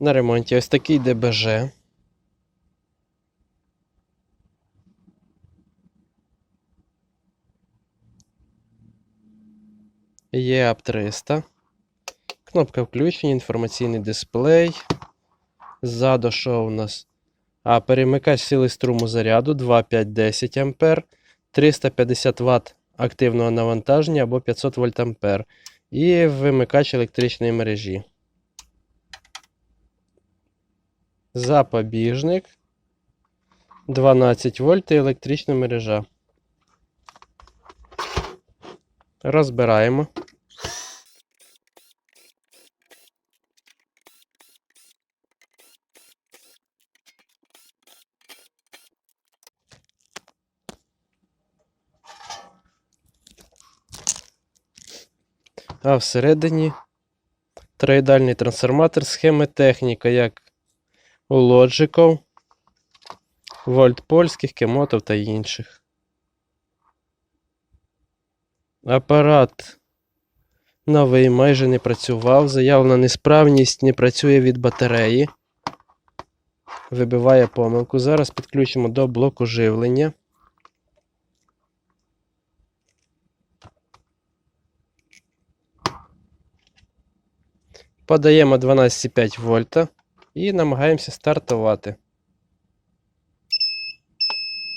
на ремонті ось такий ДБЖ. ЕАП 300. Кнопка включення, інформаційний дисплей. Ззаду що у нас? А, перемикач сили струму заряду 2,5-10 А, 350 Вт активного навантаження або 500 вольт ампер. І вимикач електричної мережі. Запобіжник. 12 вольт і електрична мережа. Розбираємо. А всередині троїдальний трансформатор схеми техніка, як Logical, вольт польських, кемотов та інших. Апарат новий майже не працював. Заявлена несправність не працює від батареї. Вибиває помилку. Зараз підключимо до блоку живлення. Подаємо 12,5 вольта і намагаємося стартувати.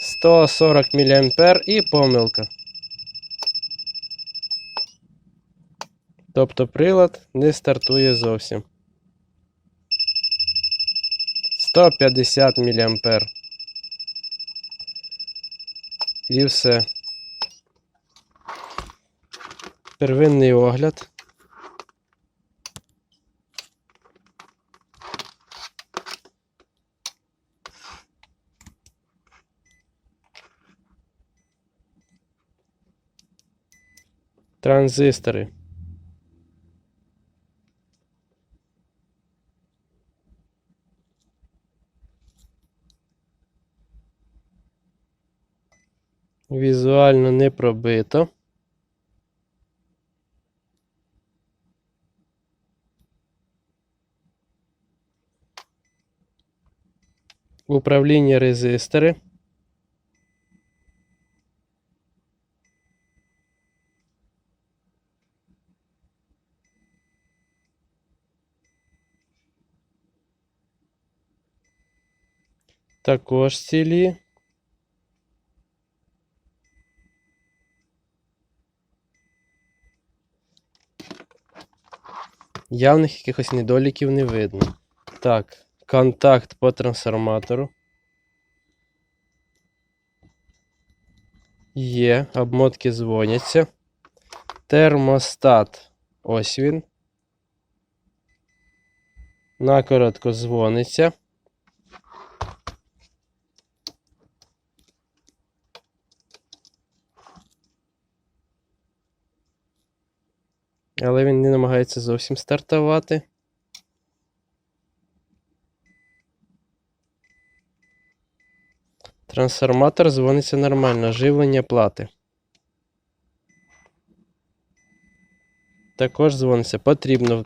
140 мА і помилка. Тобто прилад не стартує зовсім. 150 мА. І все. Первинний огляд. Транзистори. Візуально не пробито. Управління резистори. Також цілі. Явних якихось недоліків не видно. Так, контакт по трансформатору. Є, обмотки дзвоняться. Термостат. Ось він. Накоротко дзвониться. Але він не намагається зовсім стартувати. Трансформатор дзвониться нормально, живлення плати. Також дзвониться. Потрібно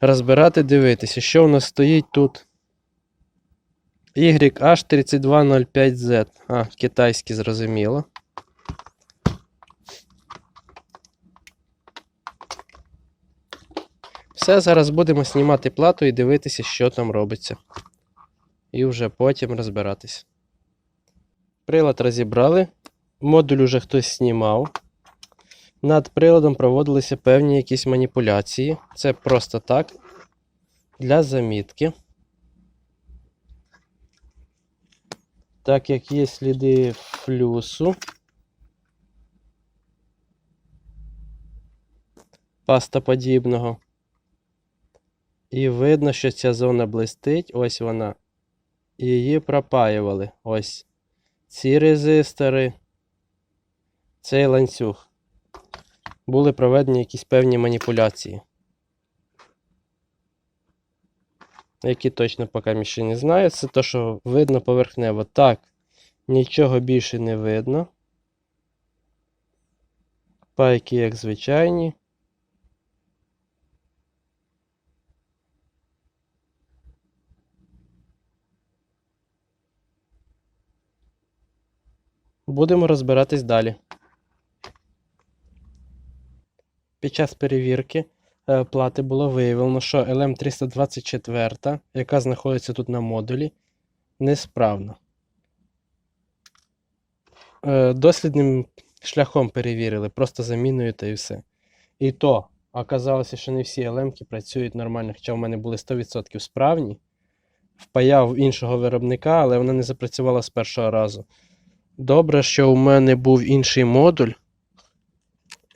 розбирати, дивитися, що у нас стоїть тут. YH3205Z. А, китайський зрозуміло. Все, зараз будемо знімати плату і дивитися, що там робиться. І вже потім розбиратись. Прилад розібрали. Модуль уже хтось знімав. Над приладом проводилися певні якісь маніпуляції. Це просто так. Для замітки. Так як є сліди флюсу. Пастоподібного. І видно, що ця зона блистить, ось вона. І її пропаювали. Ось ці резистори, цей ланцюг. Були проведені якісь певні маніпуляції. Які точно поки ще не знаю. Це те, що видно поверхнево. Так, нічого більше не видно. Пайки, як звичайні. Будемо розбиратись далі. Під час перевірки е, плати було виявлено, що LM324, яка знаходиться тут на модулі, несправна. Е, Дослідним шляхом перевірили, просто заміною та і все. І то оказалося, що не всі LM працюють нормально, хоча в мене були 100% справні. Впаяв іншого виробника, але вона не запрацювала з першого разу. Добре, що у мене був інший модуль.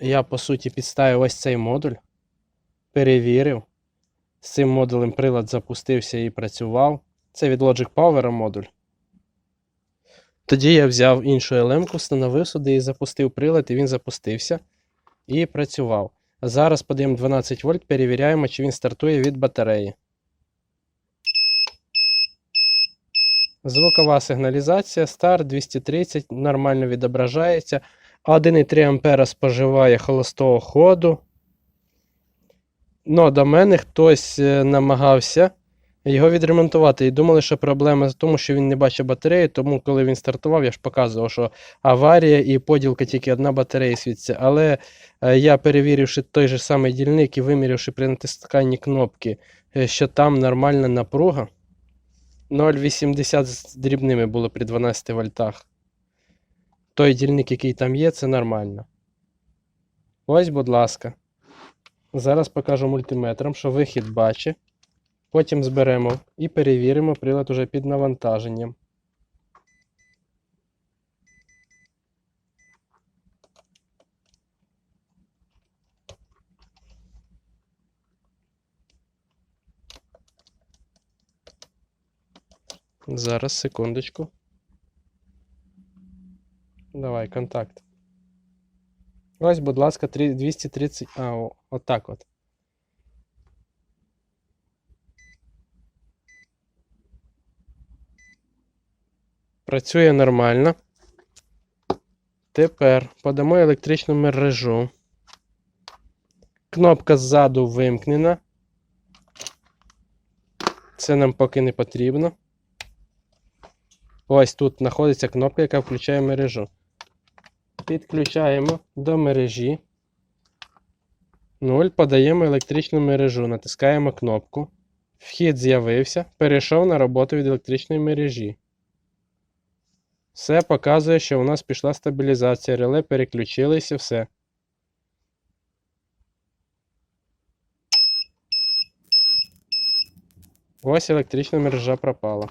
Я, по суті, підставив ось цей модуль, перевірив. З цим модулем прилад запустився і працював. Це від Logic Power модуль. Тоді я взяв іншу LM, встановив сюди і запустив прилад, і він запустився і працював. Зараз подаємо 12 вольт, перевіряємо, чи він стартує від батареї. Звукова сигналізація, старт 230, нормально відображається. 1,3 А споживає холостого ходу. Ну, до мене хтось е, намагався його відремонтувати. І думали, що проблема в тому, що він не бачив батареї, тому коли він стартував, я ж показував, що аварія і поділка тільки одна батарея світиться. Але е, я перевіривши той же самий дільник і вимірявши при натисканні кнопки, е, що там нормальна напруга. 0,80 з дрібними було при 12 вольтах. Той дільник, який там є, це нормально. Ось, будь ласка. Зараз покажу мультиметром, що вихід бачить. Потім зберемо і перевіримо прилад уже під навантаженням. Зараз, секундочку. Давай, контакт. Ось, будь ласка, 230. А, отак от. Працює нормально. Тепер подамо електричну мережу. Кнопка ззаду вимкнена. Це нам поки не потрібно. Ось тут знаходиться кнопка, яка включає мережу. Підключаємо до мережі. 0. Подаємо електричну мережу. Натискаємо кнопку. Вхід з'явився. Перейшов на роботу від електричної мережі. Все показує, що у нас пішла стабілізація. Реле переключилися, все. Ось електрична мережа пропала.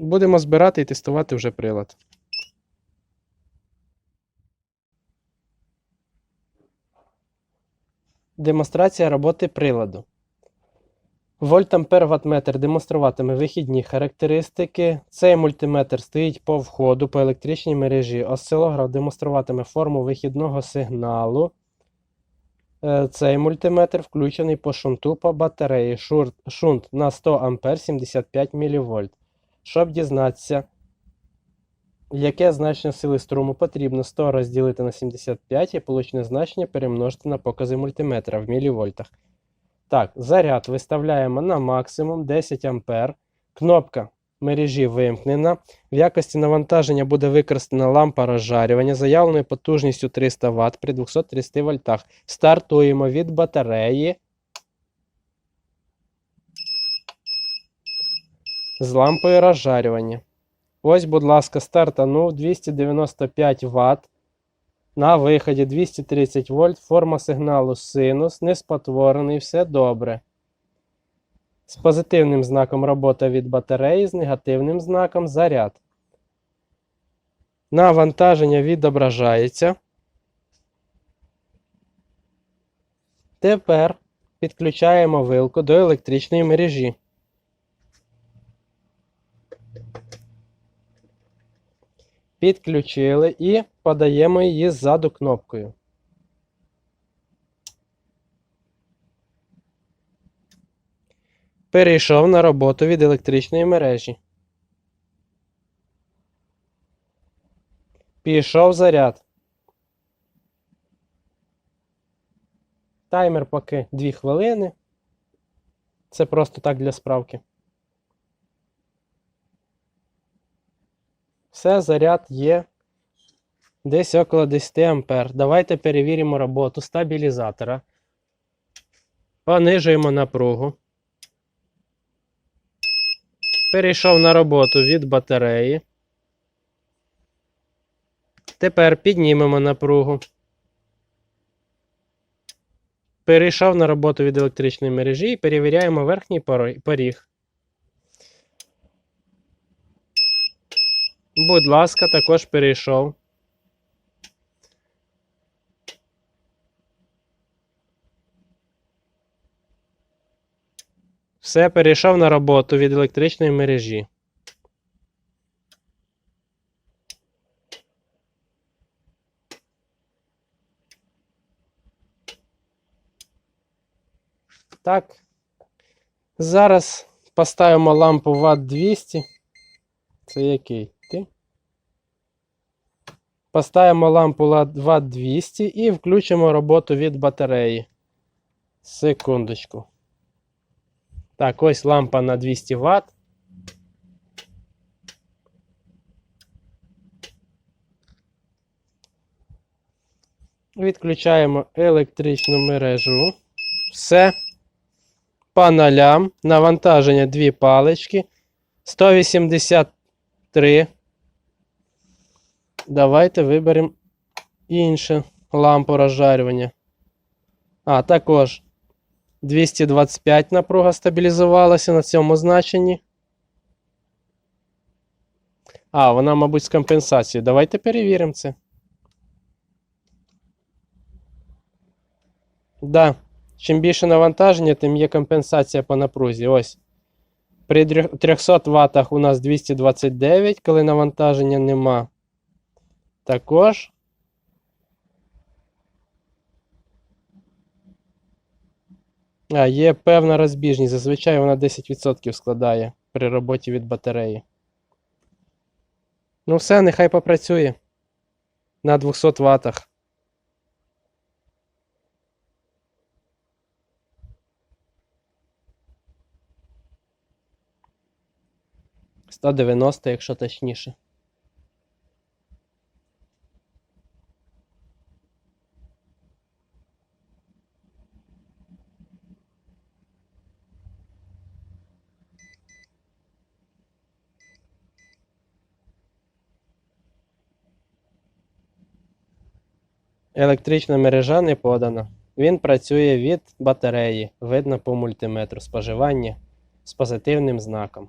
Будемо збирати і тестувати вже прилад. Демонстрація роботи приладу. Вольтампер ваттметр демонструватиме вихідні характеристики. Цей мультиметр стоїть по входу по електричній мережі. Осцилограф демонструватиме форму вихідного сигналу. Е, Цей мультиметр включений по шунту по батареї. Шунт на 100 А 75 мВ. Щоб дізнатися, яке значення сили струму потрібно 100 розділити на 75 і получене значення перемножити на покази мультиметра в мілівольтах. Так, заряд виставляємо на максимум 10 А. Кнопка мережі вимкнена. В якості навантаження буде використана лампа розжарювання заявленою потужністю 300 Вт при 230 вольтах. Стартуємо від батареї. З лампою розжарювання. Ось, будь ласка, стартанув 295 Вт. На виході 230 вольт. Форма сигналу синус, не спотворений, все добре. З позитивним знаком робота від батареї, з негативним знаком заряд. Навантаження відображається. Тепер підключаємо вилку до електричної мережі. Підключили і подаємо її ззаду кнопкою. Перейшов на роботу від електричної мережі. Пішов заряд. Таймер поки 2 хвилини. Це просто так для справки. Все, заряд є. Десь около 10 ампер. Давайте перевіримо роботу стабілізатора. Понижуємо напругу. Перейшов на роботу від батареї. Тепер піднімемо напругу. Перейшов на роботу від електричної мережі і перевіряємо верхній поріг. Будь ласка, також перейшов. Все, перейшов на роботу від електричної мережі. Так. Зараз поставимо лампу Вт 200. Це який? Поставимо лампу Вт 200 і включимо роботу від батареї. Секундочку. Так, ось лампа на 200 Вт. Відключаємо електричну мережу. Все. По. Навантаження дві палички. 183. Давайте виберемо іншу лампу розжарювання. А, також 225 напруга стабілізувалася на цьому значенні. А, вона, мабуть, з компенсацією. Давайте перевіримо це. Да. Чим більше навантаження, тим є компенсація по напрузі. Ось. При 300 Вт у нас 229, коли навантаження нема. Також. А, є певна розбіжність. Зазвичай вона 10% складає при роботі від батареї. Ну все, нехай попрацює. На 200 Вт. Сто дев'яносто, якщо точніше. Електрична мережа не подана. Він працює від батареї, видно по мультиметру споживання з позитивним знаком.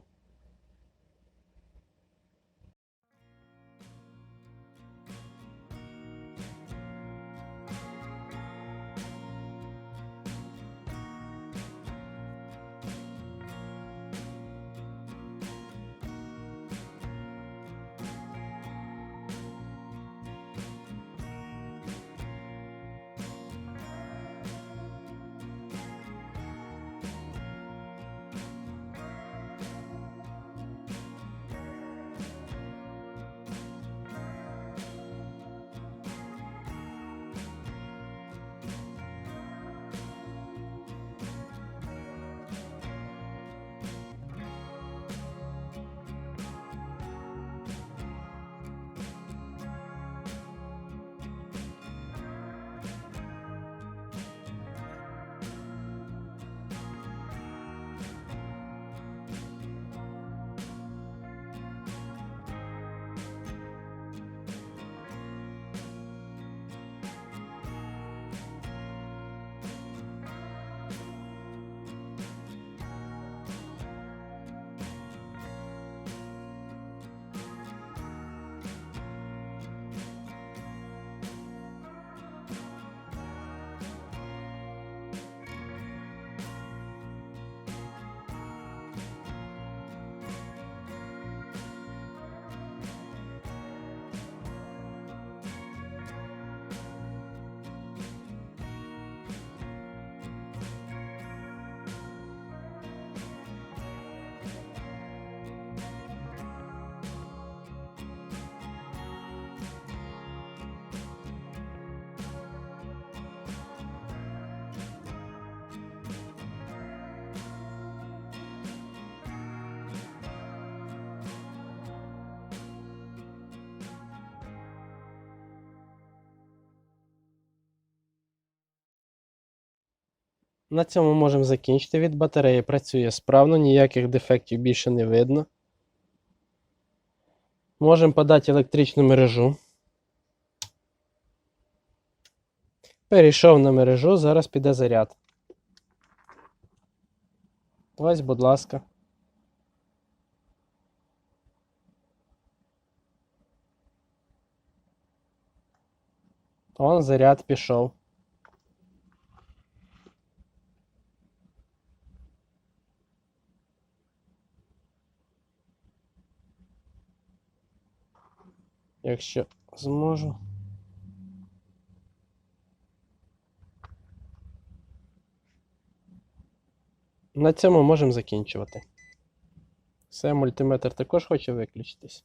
На цьому можемо закінчити. Від батареї працює справно, ніяких дефектів більше не видно. Можемо подати електричну мережу. Перейшов на мережу, зараз піде заряд. Ось, будь ласка. Он заряд пішов. Якщо зможу. На цьому можемо закінчувати. Все, мультиметр також хоче виключитись.